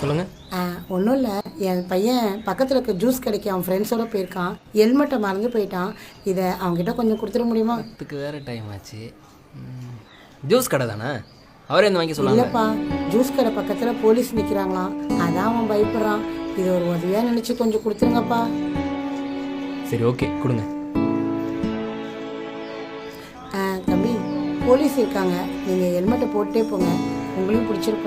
சொல்லுங்கள் ஒன்றும் இல்லை. என் பையன் பக்கத்தில் இருக்க ஜூஸ் கடைக்கு அவன் ஃப்ரெண்ட்ஸோட போயிருக்கான். ஹெல்மெட்டை மறந்து போயிட்டான். இதை அவன்கிட்ட கொஞ்சம் கொடுத்துட முடியுமா? அதுக்கு வேறு டைம் ஆச்சு. ஜூஸ் கடை தானே? அவரே இந்த வாங்கி சொல்லாங்க இல்லைப்பா ஜூஸ் கடை பக்கத்தில் போலீஸ் நிற்கிறாங்களாம் அதான் அவன் பயப்படுறான். இது ஒரு உதவியாக நினச்சி கொஞ்சம் கொடுத்துருங்கப்பா. சரி ஓகே கொடுங்க. ஆ, தம்பி போலீஸ் இருக்காங்க. நீங்கள் ஹெல்மெட்டை போட்டே போங்க. உங்களையும் பிடிச்சிட்டு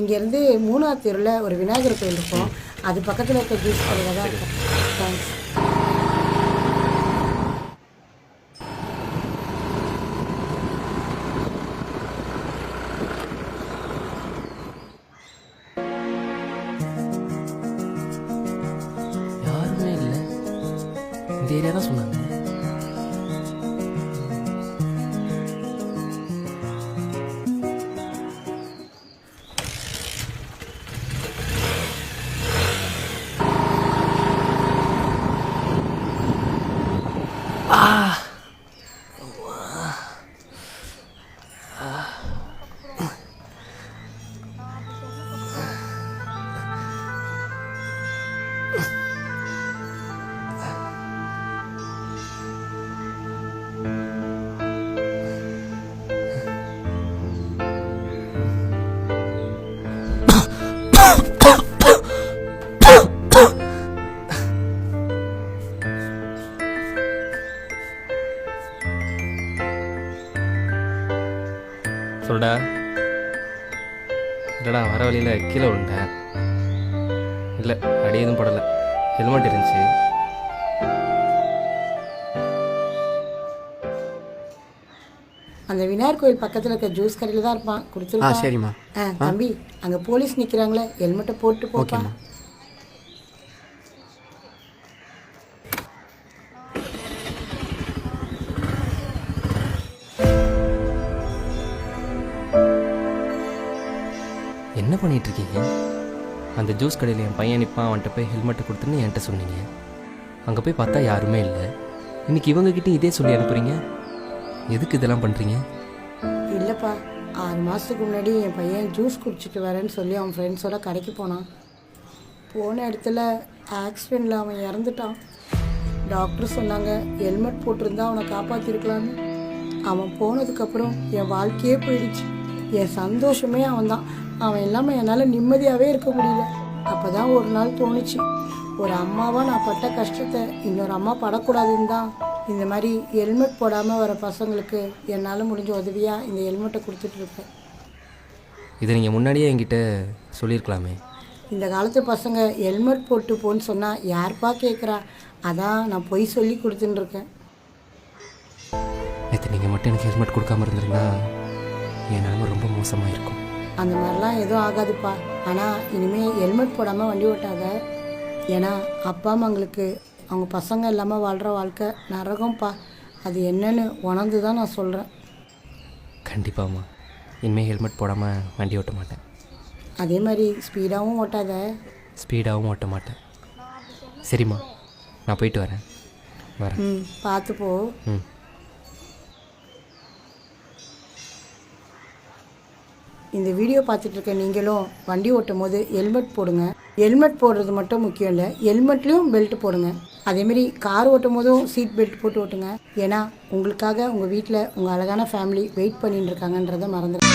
இங்கேருந்து மூணாவது தெருவில் ஒரு விநாயகர் கோயில் இருக்கும். அது பக்கத்தில் இருக்க ஜூஸ் கடையில் தான் இருக்கும். தேங்க்ஸ் ஏரியா தான் சொன்னாங்க. சொல்டா இல்லைடா வர வழியில் கீழே விழுந்தேன் இல்லை அடி எதுவும் படலை. ஹெல்மெட் இருந்துச்சு. அந்த விநாயகர் கோயில் பக்கத்தில் இருக்க ஜூஸ் கடையில் தான் இருப்பான். ஆ கொடுத்துருப்பா சரிம்மா. ஆ தம்பி அங்கே போலீஸ் நிற்கிறாங்களே ஹெல்மெட்டை போட்டு போப்பா. என்ன பண்ணிட்டு இருக்கீங்க அந்த ஜூஸ் கடையில் என் பையன் நிற்பான் அவன்கிட்ட போய் ஹெல்மெட்டை கொடுத்துன்னு என்கிட்ட சொன்னீங்க. அங்கே போய் பார்த்தா யாருமே இல்லை. இன்னைக்கு இவங்ககிட்ட இதே சொல்லி அனுப்புறீங்க? எதுக்கு இதெல்லாம் பண்ணுறீங்க இல்லைப்பா ஆறு மாதத்துக்கு முன்னாடி என் பையன் ஜூஸ் குடிச்சிட்டு வரேன்னு சொல்லி அவன் ஃப்ரெண்ட்ஸோட கடைக்கு போனான். போன இடத்துல ஆக்சிடெண்ட்டில் அவன் இறந்துட்டான். டாக்டர் சொன்னாங்க ஹெல்மெட் போட்டிருந்தா அவனை காப்பாற்றிருக்கலான்னு அவன் போனதுக்கப்புறம் என் வாழ்க்கையே போயிடுச்சு. என் சந்தோஷமே அவன் தான் அவன் இல்லாமல் என்னால் நிம்மதியாகவே இருக்க முடியல. அப்போ தான் ஒரு நாள் தோணுச்சு. ஒரு அம்மாவாக நான் பட்ட கஷ்டத்தை இன்னொரு அம்மா படக்கூடாதுன்னு தான். இந்த மாதிரி ஹெல்மெட் போடாமல் வர பசங்களுக்கு என்னால் முடிஞ்ச உதவியாக இந்த ஹெல்மெட்டை கொடுத்துட்ருப்பேன் இதை நீங்கள் முன்னாடியே என்கிட்ட சொல்லியிருக்கலாமே. இந்த காலத்து பசங்க ஹெல்மெட் போட்டு போன்னு சொன்னால் யார்ப்பா கேட்குறா அதான் நான் பொய் சொல்லி கொடுத்துட்டு இருக்கேன். நேற்று நீங்கள் மட்டும் எனக்கு ஹெல்மெட் கொடுக்காம இருந்திருந்தா என் நிலைமை ரொம்ப மோசமாக இருக்கும் அந்த மாதிரிலாம் எதுவும் ஆகாதுப்பா. ஆனால் இனிமேல் ஹெல்மெட் போடாமல் வண்டி ஓட்டாத. ஏன்னா அப்பா அம்மாங்களுக்கு அவங்க பசங்க இல்லாமல் வாழ்கிற வாழ்க்கை நரகம்ப்பா. அது என்னன்னு உணர்ந்து தான் நான் சொல்கிறேன் கண்டிப்பாம்மா. இனிமேல் ஹெல்மெட் போடாமல் வண்டி ஓட்ட மாட்டேன். அதே மாதிரி ஸ்பீடாகவும் ஓட்டாத. ஸ்பீடாகவும் ஓட்ட மாட்டேன். சரிம்மா. நான் போயிட்டு வரேன். வரேன். ம் பார்த்து போ. ம். இந்த வீடியோ பார்த்துட்டு இருக்க நீங்களும் வண்டி ஓட்டும் போது ஹெல்மெட் போடுங்க. ஹெல்மெட் போடுறது மட்டும் முக்கியம் இல்லை ஹெல்மெட்லேயும் பெல்ட் போடுங்க. அதேமாரி கார் ஓட்டும் போதும் சீட் பெல்ட் போட்டு ஓட்டுங்க. ஏன்னா உங்களுக்காக உங்கள் வீட்டில் உங்கள் அழகான ஃபேமிலி வெயிட் பண்ணிட்டு இருக்காங்கன்றதை மறந்துடு